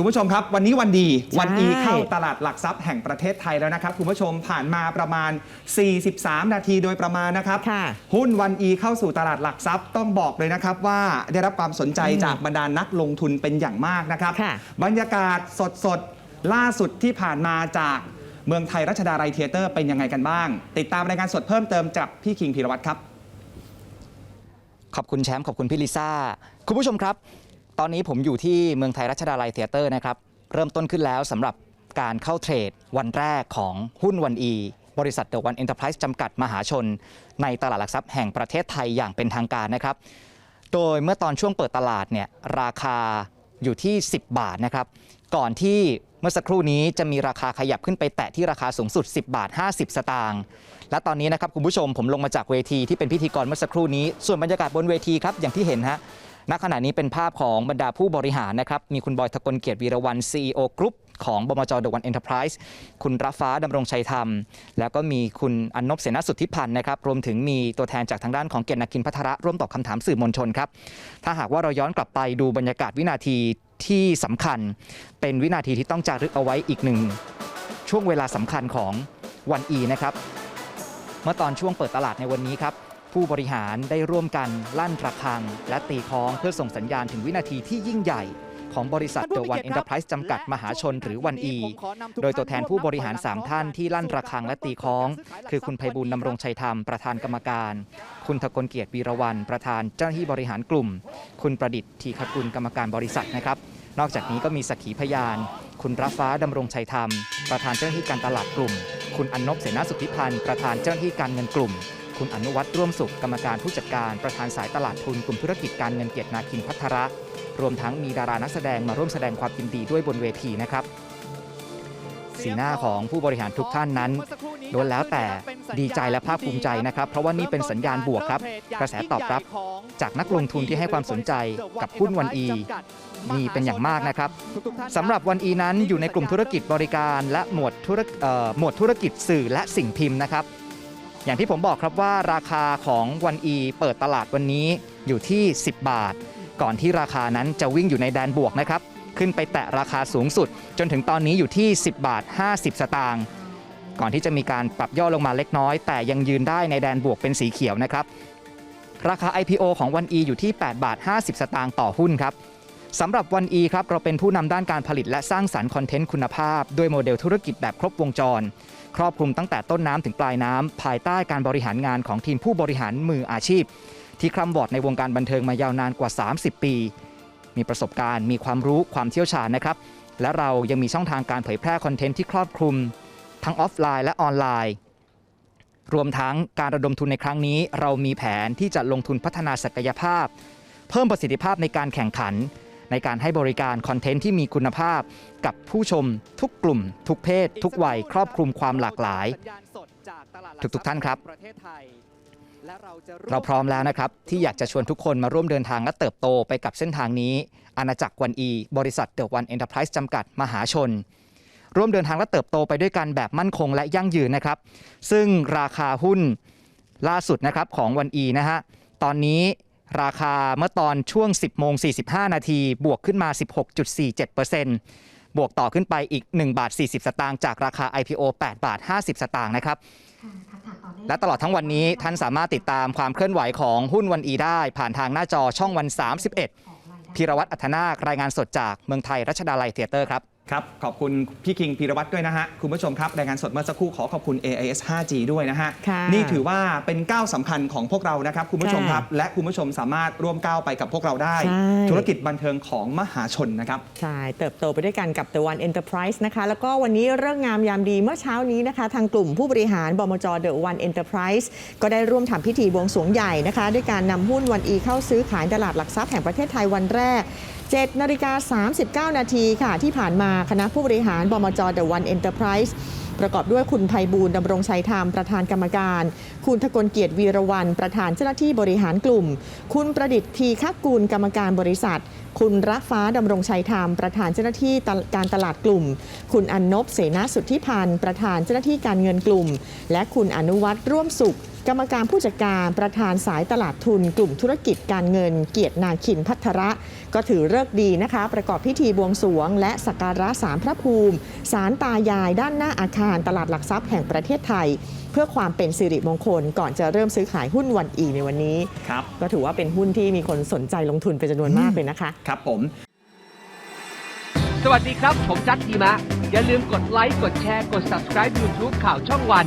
คุณผู้ชมครับ วันนี้วันดีใช่วันอีเข้าตลาดหลักทรัพย์แห่งประเทศไทยแล้วนะครับ คุณผู้ชมผ่านมาประมาณ 43 นาทีโดยประมาณนะครับค่ะหุ้นวันอีเข้าสู่ตลาดหลักทรัพย์ต้องบอกเลยนะครับว่าได้รับความสนใจจากบรรดานักลงทุนเป็นอย่างมากนะครับค่ะบรรยากาศสดๆล่าสุดที่ผ่านมาจากเมืองไทยรัชดาลัยเทเตอร์เป็นยังไงกันบ้าง ติดตามรายงานสดเพิ่มเติมจากพี่คิงพีรวัตรครับ ขอบคุณแชมป์ขอบคุณพี่ลิซ่า คุณผู้ชมครับ ตอนนี้ผมอยู่ที่เมืองไทยรัชดาลัยเทเตอร์นะครับ เริ่มต้นขึ้นแล้วสำหรับการเข้าเทรดวันแรกของหุ้นวันอีบริษัทเดอะวันเอ็นเตอร์ไพรส์จำกัดมหาชน ในตลาดหลักทรัพย์แห่งประเทศไทยอย่างเป็นทางการนะครับ โดยเมื่อตอนช่วงเปิดตลาดเนี่ยราคาอยู่ที่ 10 บาทนะครับ ก่อนที่เมื่อสักครู่นี้จะมีราคาขยับขึ้นไปแตะที่ราคาสูงสุด 10 บาท 50 สตางค์และตอนนี้นะครับคุณผู้ชมผมลงมาจากเวทีที่เป็นพิธีกรเมื่อสักครู่นี้ ส่วนบรรยากาศบนเวทีครับอย่างที่เห็นฮะ ณขณะนี้เป็นภาพของบรรดาผู้บริหารนะครับ มีคุณบอยทะกลเกียรติวีรวัน CEO กรุ๊ปของบมจเดอะวันเอ็นเตอร์ไพรส์คุณรัฟ้าดำรงชัยธรรม แล้วก็มีคุณอนนบเสนาสุทธิพันธ์นะครับ รวมถึงมีตัวแทนจากทางด้านของเกียรตินาคินพัทระร่วมตอบคำถามสื่อมวลชนครับ ถ้าหากว่าเราย้อนกลับไปดูบรรยากาศวินาทีที่สำคัญ เป็นวินาทีที่ต้องจารึกเอาไว้อีกหนึ่งช่วงเวลาสำคัญของวันอีนะครับ เมื่อตอนช่วงเปิดตลาดในวันนี้ครับ ผู้บริหารได้ร่วมกันลั่นระฆัง และตีค้องเพื่อส่งสัญญาณถึงวินาทีที่ยิ่งใหญ่ ของบริษัทเดอะวันเอ็นเตอร์ไพรส์จำกัดมหาชนหรือวันอี โดยตัวแทนผู้บริหาร 3 ท่านที่ลั่นระฆังและตีค้อง คือคุณไพบูลย์ดำรงชัยธรรมประธานกรรมการ คุณทกลเกียรติวีรวันประธานเจ้าหน้าที่บริหารกลุ่ม คุณประดิษฐ์ทีคกุลกรรมการบริษัทนะครับ นอกจากนี้ก็มีสักขีพยาน คุณรัฟ้าดำรงชัยธรรม ประธานเจ้าหน้าที่การตลาดกลุ่ม คุณอนนบเสนาสุทธิพันธ์ประธานเจ้าหน้าที่การเงินกลุ่ม คุณอนุวัตรร่วมสุขกรรมการผู้จัดการประธานสายตลาดทุนกลุ่มธุรกิจการเงินเกียรตินาคินพัทระ รวมทั้งมีดารานักแสดงมาร่วมแสดงความยินดีด้วยบนเวทีนะครับ สีหน้าของผู้บริหารทุกท่านนั้นล้วนแล้วแต่ดีใจและภาคภูมิใจนะครับ เพราะว่านี่เป็นสัญญาณบวกครับ กระแสตอบรับ จากนักลงทุนที่ให้ความสนใจกับหุ้นวันอีมีเป็นอย่างมากนะครับสำหรับวันอีนั้นอยู่ในกลุ่มธุรกิจบริการ และหมวดธุรหมวดธุรกิจสื่อและสิ่งพิมพ์นะครับ อย่างที่ผมบอกครับว่าราคาของวันอีเปิดตลาดวันนี้อยู่ที่ 10 บาท ก่อนที่ราคานั้นจะวิ่งอยู่ในแดนบวกนะครับ ขึ้นไปแตะราคาสูงสุด จนถึงตอนนี้อยู่ที่ 10 บาท 50 สตางค์ก่อนที่จะมีการปรับย่อลงมาเล็กน้อย แต่ยังยืนได้ในแดนบวกเป็นสีเขียวนะครับ ราคา IPO ของวัน E อยู่ที่ 8 บาท 50 สตางค์ต่อหุ้นครับ สำหรับวัน E ครับเราเป็นผู้นำด้านการผลิตและสร้างสรรค์คอนเทนต์คุณภาพ ด้วยโมเดลธุรกิจแบบครบวงจร ครอบคลุมตั้งแต่ต้นน้ำถึงปลายน้ำ ภายใต้การบริหารงานของทีมผู้บริหารมืออาชีพ ที่คร่ำวอดในวงการบันเทิงมายาวนานกว่า 30 ปี มีประสบการณ์ มีความรู้ความเชี่ยวชาญนะครับ และเรายังมีช่องทางการเผยแพร่คอนเทนต์ที่ครอบคลุม ทั้งออฟไลน์และออนไลน์ รวมทั้งการระดมทุนในครั้งนี้ เรามีแผนที่จะลงทุนพัฒนาศักยภาพ เพิ่มประสิทธิภาพในการแข่งขัน ในการให้บริการคอนเทนต์ที่มีคุณภาพ กับผู้ชมทุกกลุ่ม ทุกเพศ ทุกวัย ครอบคลุมความหลากหลาย ทุกๆท่านครับ เราพร้อมแล้วนะครับ ที่อยากจะชวนทุกคนมาร่วมเดินทางและเติบโตไปกับเส้นทางนี้ อาณาจักรวันอีบริษัทเดอะวันเอ็นเตอร์ไพรส์จำกัดมหาชนร่วมเดินทางและเติบโตไปด้วยกันแบบมั่นคงและยั่งยืนนะครับ ซึ่งราคาหุ้นล่าสุดนะครับของวันอีนะฮะ ตอนนี้ ราคาเมื่อตอนช่วง 10โมง45 นาทีบวกขึ้นมา 16.47%บวกต่อขึ้นไปอีก 1 บาท 40 สตางค์จากราคา IPO 8 บาท 50 สตางค์นะครับ และตลอดทั้งวันนี้ท่านสามารถติดตามความเคลื่อนไหวของหุ้นวันอีได้ ผ่านทางหน้าจอช่องวัน 31พีรวัตรอัธนาครายงานสดจากเมืองไทยรัชดาลัยเทเตอร์ครับ ครับ ขอบคุณพี่คิงพีรวัตรด้วยนะฮะ คุณผู้ชมครับ รายงานสดเมื่อสักครู่ขอขอบคุณ AIS 5G ด้วยนะฮะค่ะนี่ถือว่าเป็นก้าวสำคัญของพวกเรานะครับ คุณผู้ชมค่ะครับ และคุณผู้ชมสามารถร่วมก้าวไปกับพวกเราได้ใช่ธุรกิจบันเทิงของมหาชนนะครับ ใช่ เติบโตไปด้วยกันกับ The One Enterprise นะคะ แล้วก็วันนี้เรื่องงามยามดีเมื่อเช้านี้นะคะ ทางกลุ่มผู้บริหารบมจ The One Enterprise ก็ได้ร่วมทำพิธีบวงสรวงใหญ่นะคะ ด้วยการนำหุ้นวันอีเข้าซื้อขายตลาดหลักทรัพย์แห่งประเทศไทยวันแรก 7นาฬิกา39 นาทีค่ะ ที่ผ่านมาคณะผู้บริหารบมจ The One Enterprise ประกอบด้วยคุณไพบูลดำรงชัยธรรมประธานกรรมการ คุณทกลเกียรติวีรวันประธานเจ้าหน้าที่บริหารกลุ่ม คุณประดิษฐ์ทีคักกูลกรรมการบริษัท คุณรักฟ้าดำรงชัยธรรมประธานเจ้าหน้าที่การตลาดกลุ่ม คุณอนนบเสนาสุทธิพันธ์ประธานเจ้าหน้าที่การเงินกลุ่ม และคุณอนุวัตรร่วมสุข กรรมการผู้จัดการประธานสายตลาดทุน กลุ่มธุรกิจการเงิน เกียรตินาคินพัทระ ก็ถือเลิกษ์ดีนะคะ ประกอบพิธีบวงสรวง และสักการะสารพระภูมิ สารตายายด้านหน้าอาคารตลาดหลักทรัพย์แห่งประเทศไทย เพื่อความเป็นสิริมงคล ก่อนจะเริ่มซื้อขายหุ้นวันอีในวันนี้ครับก็ถือว่าเป็นหุ้นที่มีคนสนใจลงทุนเป็นจำนวนมากเลยนะคะ ครับผม สวัสดีครับ ผมจัดทีมะ อย่าลืมกดไลค์กดแชร์กด subscribe YouTube ข่าวช่องวัน